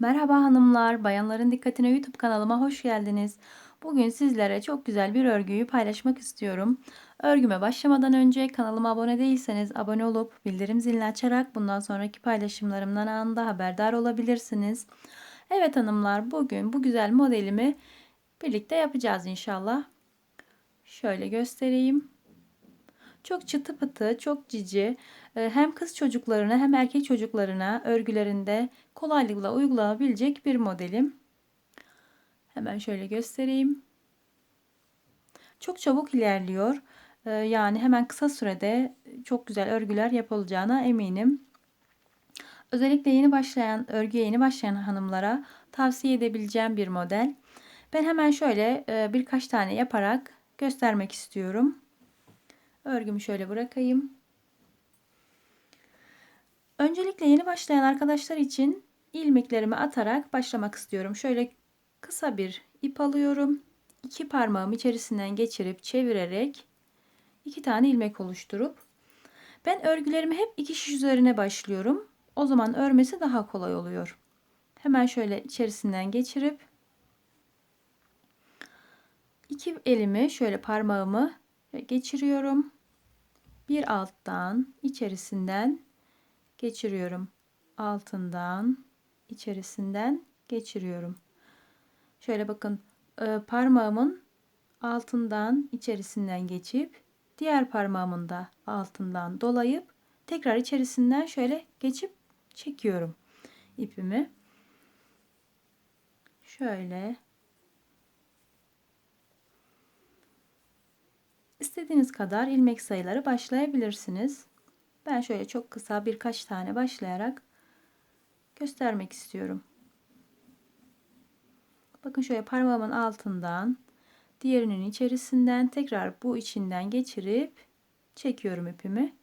Merhaba hanımlar, bayanların dikkatine YouTube kanalıma hoş geldiniz. Bugün sizlere çok güzel bir örgüyü paylaşmak istiyorum. Örgüme başlamadan önce kanalıma abone değilseniz abone olup bildirim zilini açarak bundan sonraki paylaşımlarımdan anında haberdar olabilirsiniz. Evet hanımlar, bugün bu güzel modelimi birlikte yapacağız inşallah. Şöyle göstereyim. Çok çıtı pıtı, çok cici. Ee, hem kız çocuklarına hem erkek çocuklarına örgülerinde kolaylıkla uygulanabilecek bir modelim. Hemen şöyle göstereyim. Çok çabuk ilerliyor. Ee, yani hemen kısa sürede çok güzel örgüler yapılacağına eminim. Özellikle yeni başlayan, örgüye yeni başlayan hanımlara tavsiye edebileceğim bir model. Ben hemen şöyle e, birkaç tane yaparak göstermek istiyorum. Örgümü şöyle bırakayım. Öncelikle yeni başlayan arkadaşlar için ilmeklerimi atarak başlamak istiyorum. Şöyle kısa bir ip alıyorum. İki parmağım içerisinden geçirip çevirerek iki tane ilmek oluşturup ben örgülerimi hep iki şiş üzerine başlıyorum. O zaman örmesi daha kolay oluyor. Hemen şöyle içerisinden geçirip iki elimi şöyle parmağımı geçiriyorum. Bir alttan içerisinden geçiriyorum. Altından içerisinden geçiriyorum. Şöyle bakın e, parmağımın altından içerisinden geçip diğer parmağımın da altından dolayıp tekrar içerisinden şöyle geçip çekiyorum ipimi. Şöyle İstediğiniz kadar ilmek sayıları başlayabilirsiniz. Ben şöyle çok kısa birkaç tane başlayarak göstermek istiyorum. Bakın şöyle parmağımın altından diğerinin içerisinden tekrar bu içinden geçirip çekiyorum ipimi.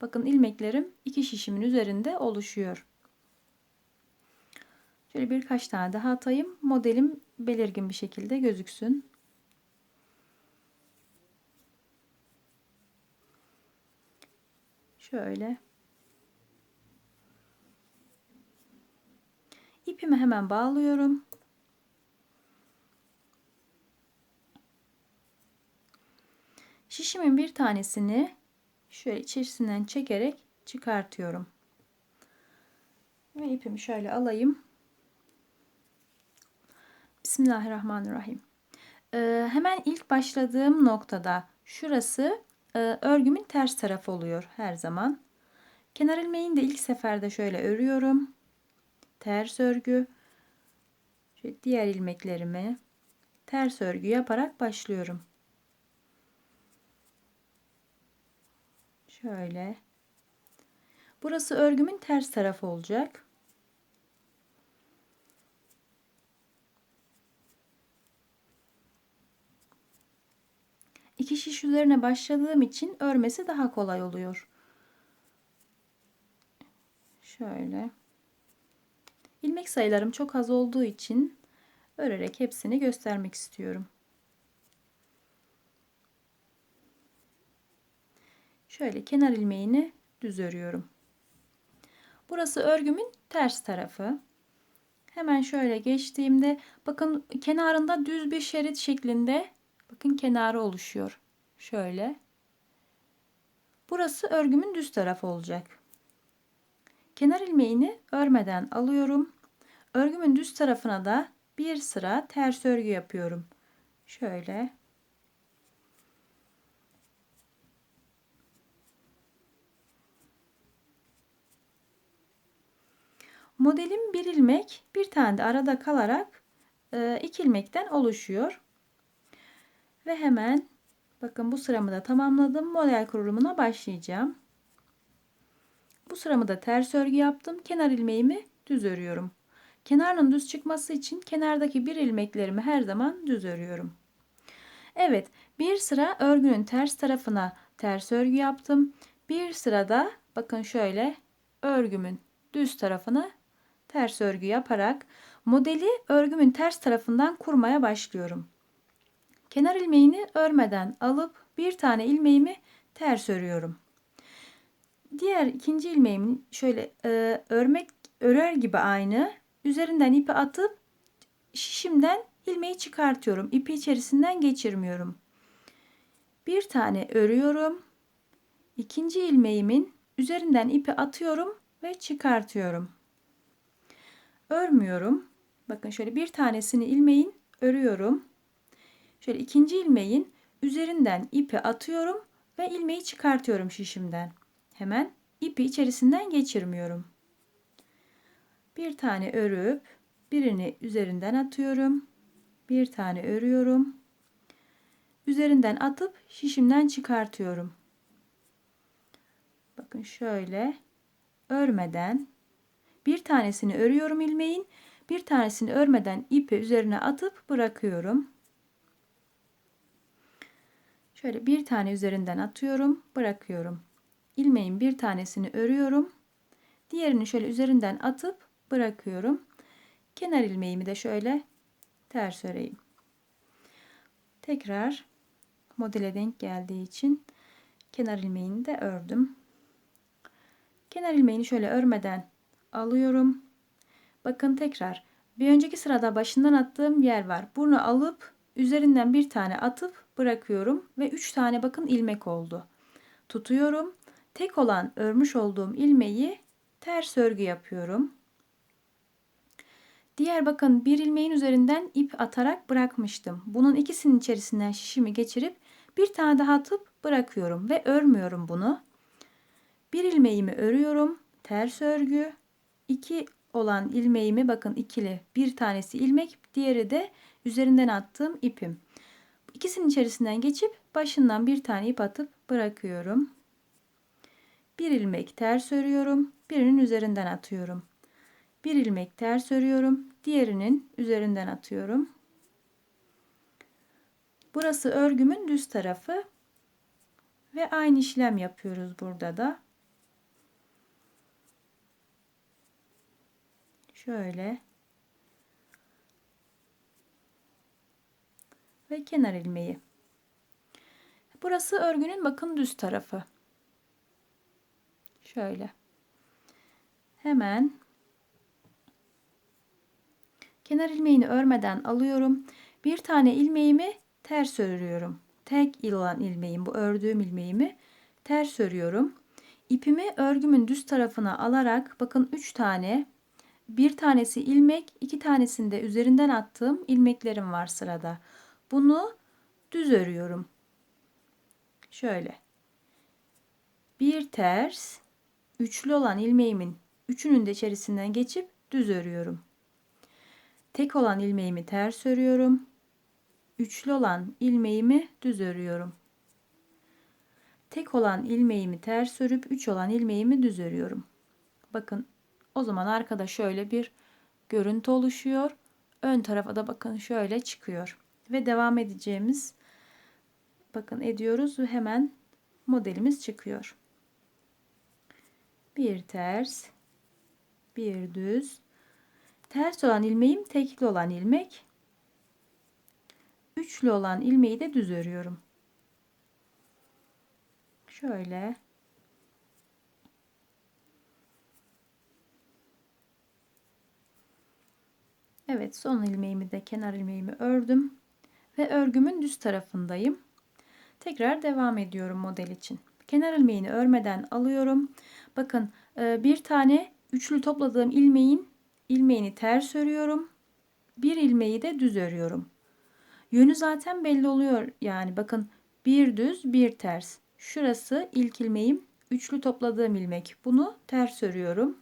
Bakın ilmeklerim iki şişimin üzerinde oluşuyor. Şöyle birkaç tane daha atayım. Modelim belirgin bir şekilde gözüksün. Şöyle. İpimi hemen bağlıyorum. Şişimin bir tanesini şöyle içerisinden çekerek çıkartıyorum. Ve ipimi şöyle alayım. Bismillahirrahmanirrahim. Ee, hemen ilk başladığım noktada şurası e, örgümün ters tarafı oluyor her zaman. Kenar ilmeğini de ilk seferde şöyle örüyorum. Ters örgü. Diğer ilmeklerimi ters örgü yaparak başlıyorum. Şöyle. Burası örgümün ters tarafı olacak. İki şiş üzerine başladığım için örmesi daha kolay oluyor. Şöyle. İlmek sayılarım çok az olduğu için örerek hepsini göstermek istiyorum. Şöyle kenar ilmeğini düz örüyorum. Burası örgümün ters tarafı. Hemen şöyle geçtiğimde bakın kenarında düz bir şerit şeklinde bakın kenarı oluşuyor. Şöyle. Burası örgümün düz tarafı olacak. Kenar ilmeğini örmeden alıyorum. Örgümün düz tarafına da bir sıra ters örgü yapıyorum. Şöyle. Modelim bir ilmek, bir tane de arada kalarak e, iki ilmekten oluşuyor. Ve hemen bakın bu sıramı da tamamladım. Model kurulumuna başlayacağım. Bu sıramı da ters örgü yaptım. Kenar ilmeğimi düz örüyorum. Kenarının düz çıkması için kenardaki bir ilmeklerimi her zaman düz örüyorum. Evet, bir sıra örgünün ters tarafına ters örgü yaptım. Bir sırada bakın şöyle örgümün düz tarafını ters örgü yaparak modeli örgümün ters tarafından kurmaya başlıyorum. Kenar ilmeğini örmeden alıp bir tane ilmeğimi ters örüyorum. Diğer ikinci ilmeğimin şöyle e, örmek örer gibi aynı üzerinden ipi atıp şişimden ilmeği çıkartıyorum. İpi içerisinden geçirmiyorum. Bir tane örüyorum. İkinci ilmeğimin üzerinden ipi atıyorum ve çıkartıyorum. Örmüyorum. Bakın şöyle bir tanesini ilmeğin örüyorum. Şöyle ikinci ilmeğin üzerinden ipi atıyorum ve ilmeği çıkartıyorum şişimden. Hemen ipi içerisinden geçirmiyorum. Bir tane örüp birini üzerinden atıyorum. Bir tane örüyorum. Üzerinden atıp şişimden çıkartıyorum. Bakın şöyle örmeden bir tanesini örüyorum ilmeğin. Bir tanesini örmeden ipi üzerine atıp bırakıyorum. Şöyle bir tane üzerinden atıyorum, bırakıyorum. İlmeğin bir tanesini örüyorum. Diğerini şöyle üzerinden atıp bırakıyorum. Kenar ilmeğimi de şöyle ters öreyim. Tekrar modele denk geldiği için kenar ilmeğini de ördüm. Kenar ilmeğini şöyle örmeden alıyorum. Bakın tekrar bir önceki sırada başından attığım yer var. Bunu alıp üzerinden bir tane atıp bırakıyorum ve 3 tane bakın ilmek oldu. Tutuyorum. Tek olan örmüş olduğum ilmeği ters örgü yapıyorum. Diğer bakın bir ilmeğin üzerinden ip atarak bırakmıştım. Bunun ikisinin içerisinden şişimi geçirip bir tane daha atıp bırakıyorum ve örmüyorum bunu. Bir ilmeğimi örüyorum. Ters örgü. iki olan ilmeğimi bakın ikili. Bir tanesi ilmek, diğeri de üzerinden attığım ipim. İkisinin içerisinden geçip başından bir tane ip atıp bırakıyorum. Bir ilmek ters örüyorum. Birinin üzerinden atıyorum. Bir ilmek ters örüyorum. Diğerinin üzerinden atıyorum. Burası örgümün düz tarafı ve aynı işlem yapıyoruz burada da. Şöyle ve kenar ilmeği. Burası örgünün bakın düz tarafı. Şöyle. Hemen kenar ilmeğini örmeden alıyorum. Bir tane ilmeğimi ters örüyorum. Tek olan ilmeğim bu ördüğüm ilmeğimi ters örüyorum. İpimi örgümün düz tarafına alarak bakın 3 tane bir tanesi ilmek, iki tanesinde üzerinden attığım ilmeklerim var sırada. Bunu düz örüyorum. Şöyle. Bir ters, üçlü olan ilmeğimin üçünün de içerisinden geçip düz örüyorum. Tek olan ilmeğimi ters örüyorum. Üçlü olan ilmeğimi düz örüyorum. Tek olan ilmeğimi ters örüp üç olan ilmeğimi düz örüyorum. Bakın o zaman arkada şöyle bir görüntü oluşuyor. Ön tarafa da bakın şöyle çıkıyor. Ve devam edeceğimiz bakın ediyoruz ve hemen modelimiz çıkıyor. Bir ters, bir düz. Ters olan ilmeğim tekli olan ilmek. Üçlü olan ilmeği de düz örüyorum. Şöyle Evet son ilmeğimi de kenar ilmeğimi ördüm. Ve örgümün düz tarafındayım. Tekrar devam ediyorum model için. Kenar ilmeğini örmeden alıyorum. Bakın e, bir tane üçlü topladığım ilmeğin ilmeğini ters örüyorum. Bir ilmeği de düz örüyorum. Yönü zaten belli oluyor. Yani bakın bir düz bir ters. Şurası ilk ilmeğim. Üçlü topladığım ilmek. Bunu ters örüyorum.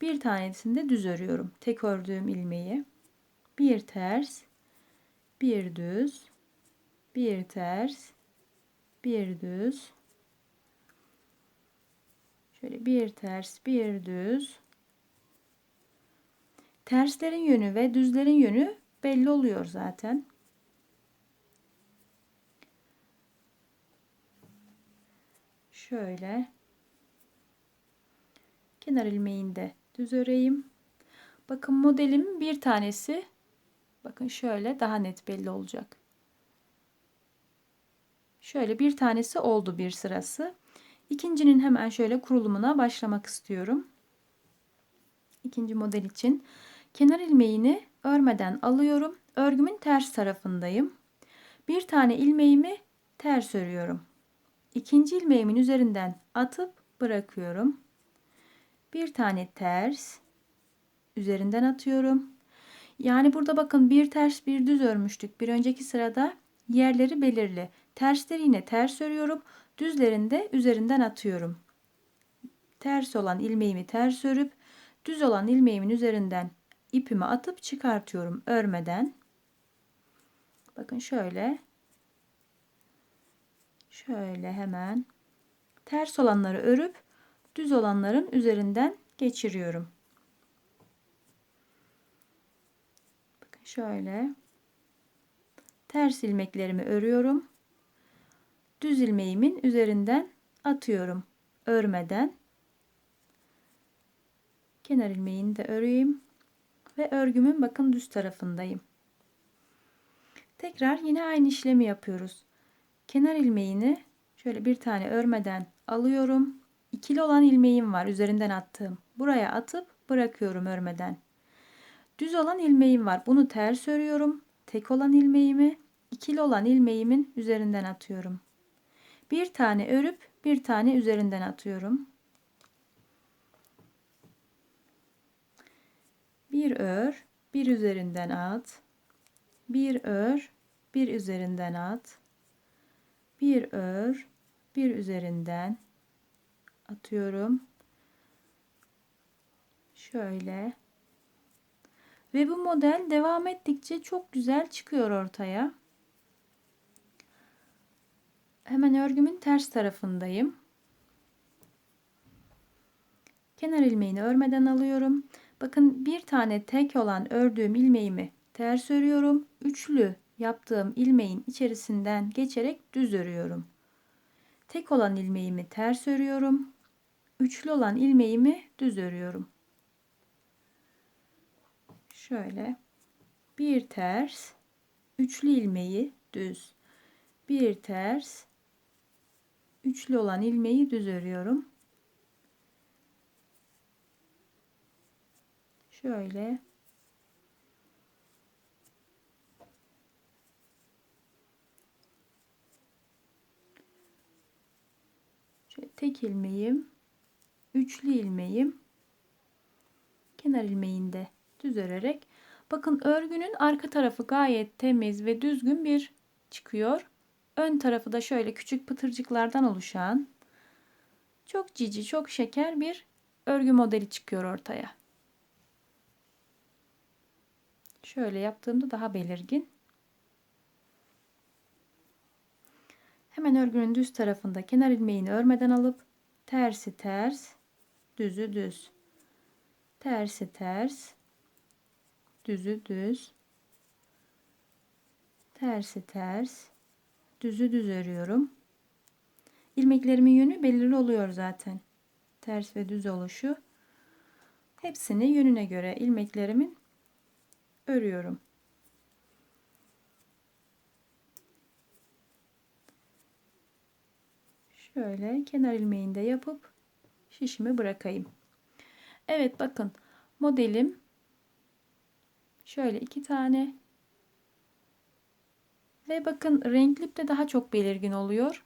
Bir tanesini de düz örüyorum. Tek ördüğüm ilmeği. Bir ters, bir düz, bir ters, bir düz. Şöyle bir ters, bir düz. Terslerin yönü ve düzlerin yönü belli oluyor zaten. Şöyle kenar ilmeğinde düz öreyim. Bakın modelim bir tanesi bakın şöyle daha net belli olacak. Şöyle bir tanesi oldu bir sırası. İkincinin hemen şöyle kurulumuna başlamak istiyorum. İkinci model için kenar ilmeğini örmeden alıyorum. Örgümün ters tarafındayım. Bir tane ilmeğimi ters örüyorum. İkinci ilmeğimin üzerinden atıp bırakıyorum. Bir tane ters üzerinden atıyorum. Yani burada bakın bir ters bir düz örmüştük. Bir önceki sırada yerleri belirli. Tersleri yine ters örüyorum. Düzlerini de üzerinden atıyorum. Ters olan ilmeğimi ters örüp düz olan ilmeğimin üzerinden ipimi atıp çıkartıyorum örmeden. Bakın şöyle. Şöyle hemen ters olanları örüp düz olanların üzerinden geçiriyorum. Şöyle. Ters ilmeklerimi örüyorum. Düz ilmeğimin üzerinden atıyorum örmeden. Kenar ilmeğini de öreyim ve örgümün bakın düz tarafındayım. Tekrar yine aynı işlemi yapıyoruz. Kenar ilmeğini şöyle bir tane örmeden alıyorum. İkili olan ilmeğim var üzerinden attığım. Buraya atıp bırakıyorum örmeden. Düz olan ilmeğim var. Bunu ters örüyorum. Tek olan ilmeğimi ikili olan ilmeğimin üzerinden atıyorum. Bir tane örüp bir tane üzerinden atıyorum. Bir ör, bir üzerinden at. Bir ör, bir üzerinden at. Bir ör, bir üzerinden atıyorum. Şöyle. Ve bu model devam ettikçe çok güzel çıkıyor ortaya. Hemen örgümün ters tarafındayım. Kenar ilmeğini örmeden alıyorum. Bakın bir tane tek olan ördüğüm ilmeğimi ters örüyorum. Üçlü yaptığım ilmeğin içerisinden geçerek düz örüyorum. Tek olan ilmeğimi ters örüyorum. Üçlü olan ilmeğimi düz örüyorum. Şöyle bir ters, üçlü ilmeği düz. Bir ters, üçlü olan ilmeği düz örüyorum. Şöyle tek ilmeğim, üçlü ilmeğim, kenar ilmeğinde düz örerek bakın örgünün arka tarafı gayet temiz ve düzgün bir çıkıyor. Ön tarafı da şöyle küçük pıtırcıklardan oluşan çok cici, çok şeker bir örgü modeli çıkıyor ortaya. Şöyle yaptığımda daha belirgin. Hemen örgünün düz tarafında kenar ilmeğini örmeden alıp tersi ters, düzü düz. Tersi ters, düzü düz. Tersi ters, düzü düz örüyorum. İlmeklerimin yönü belirli oluyor zaten. Ters ve düz oluşu. Hepsini yönüne göre ilmeklerimin örüyorum. Şöyle kenar ilmeğinde yapıp şişimi bırakayım. Evet bakın modelim şöyle iki tane ve bakın renkli de daha çok belirgin oluyor.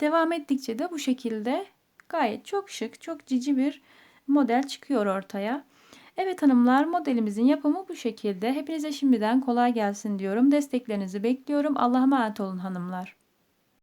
Devam ettikçe de bu şekilde gayet çok şık, çok cici bir model çıkıyor ortaya. Evet hanımlar modelimizin yapımı bu şekilde. Hepinize şimdiden kolay gelsin diyorum. Desteklerinizi bekliyorum. Allah'a emanet olun hanımlar.